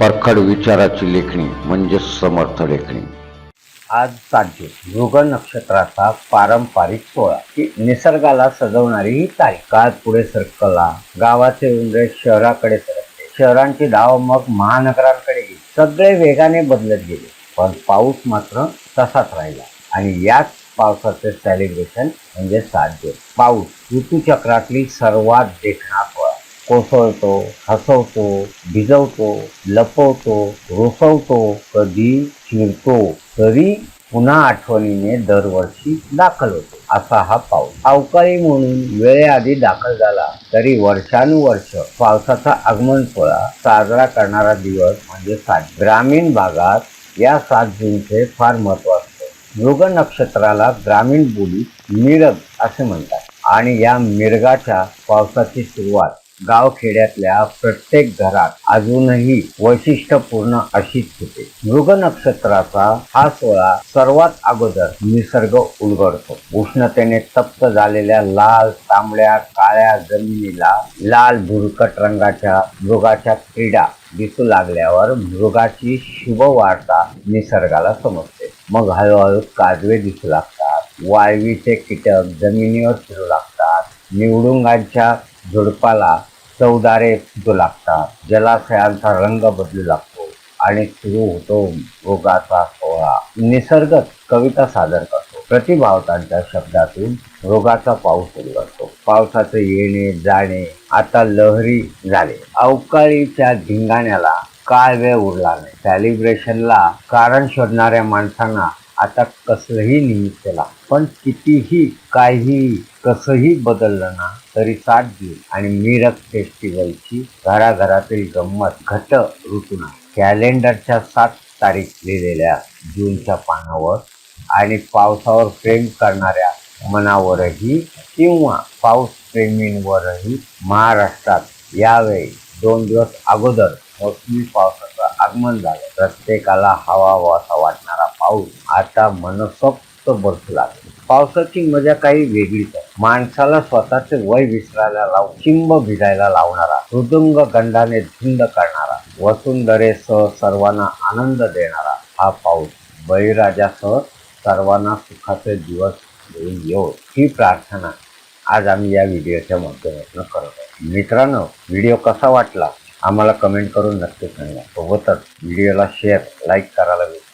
परखड विचाराची लेखणी म्हणजे समर्थ लेखणी. आज साध्य. जून मृग नक्षत्राचा पारंपरिक सोहळा. ही निसर्गाला सजवणारी ही तारीख. काळ पुढे सरकला. गावाचे उंदरे शहराकडे सरकले. शहरांची धाव मग महानगरांकडे गेली. सगळे वेगाने बदलत गेले. पण पाऊस मात्र तसाच राहिला. आणि याच पावसाचे सेलिब्रेशन म्हणजे साध्य. पाऊस ऋतुचक्रातली सर्वात देखणा कोसळतो हसवतो भिजवतो लपवतो रुसवतो कधी चिरतो तरी पुन्हा आठवणीने दरवर्षी दाखल होतो. असा हा पाऊस. अवकाळी म्हणून वेळेआधी दाखल झाला तरी वर्षानुवर्ष पावसाचा आगमन सोहळा साजरा करणारा दिवस म्हणजे सात ग्रामीण भागात या सात जूनचे फार महत्त्व असते. मृग नक्षत्राला ग्रामीण बोलीत मिरग असे म्हणतात. आणि या मिरगाच्या पावसाची सुरुवात गावखेड्यातल्या प्रत्येक घरात अजूनही वैशिष्ट्यपूर्ण अशीच होते. मृग नक्षत्राचा हा सोहळा सर्वात अगोदर निसर्ग उलगडतो. उष्णतेने तप्त झालेल्या लाल तांबड्या काळ्या जमिनीला लाल भुरकट रंगाच्या मृगाच्या क्रीडा दिसू लागल्यावर मृगाची शुभ वार्ता निसर्गाला समजते. मग हळूहळू काजवे दिसू लागतात वाळवीचे कीटक जमिनीवर फिरू लागतात निवडुंगांच्या झुडपाला चौदारे फुटू लागतात जलाशयांचा रंग बदलू लागतो आणि सुरू होतो रोगाचा सोहळा. निसर्गच कविता सादर करतो. प्रतिभावतांच्या शब्दातून रोगाचा पाऊस उलगडतो पावसाचे येणे जाणे आता लहरी झाले. अवकाळीच्या धिंगाण्याला काय वेळ उरला नाही. सेलिब्रेशनला कारण शोधणाऱ्या माणसांना आता कसंही निमित्त केला. पण कितीही काही कसंही बदललं ना तरी सात देईल. आणि मिरक फेस्टिवलची घराघरातील गंमत घट ऋतू कॅलेंडरच्या सात तारीख लिहिलेल्या जूनच्या पानावर आणि पावसावर प्रेम करणाऱ्या मनावरही किंवा पाऊस प्रेमींवरही महाराष्ट्रात यावेळी दोन दिवस अगोदर मोसमी पावसाचं आगमन झालं. प्रत्येकाला हवा वासा पाऊस आता मनसोक्त बरसू लागला. पावसाची मजा काही वेगळीच आहे. माणसाला स्वतःचे वय विसरायला लावून चिंब भिजायला लावणारा हृदुंग गंधाने धुंद करणारा वसुंधरेसह सर्वांना आनंद देणारा हा पाऊस बळीराजासह सर्वांना सुखाचे दिवस घेऊन येऊ ही प्रार्थना आज आम्ही या व्हिडिओच्या माध्यमातून करत आहोत. मित्रांनो व्हिडिओ कसा वाटला? आम्हाला कमेंट करून नक्की सांगा. सोबतच व्हिडिओला शेअर लाईक करायला विसरू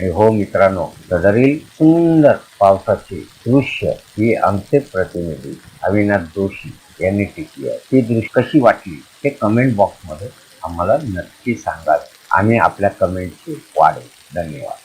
आणि हो मित्रांनो सदरील सुंदर पावसाची दृश्य ही आमचे प्रतिनिधी अविनाश जोशी यांनी टिकली आहे. ती दृश्य कशी वाटली हे कमेंट बॉक्समध्ये आम्हाला नक्की सांगाल आम्ही आपल्या कमेंटची वाढेल धन्यवाद.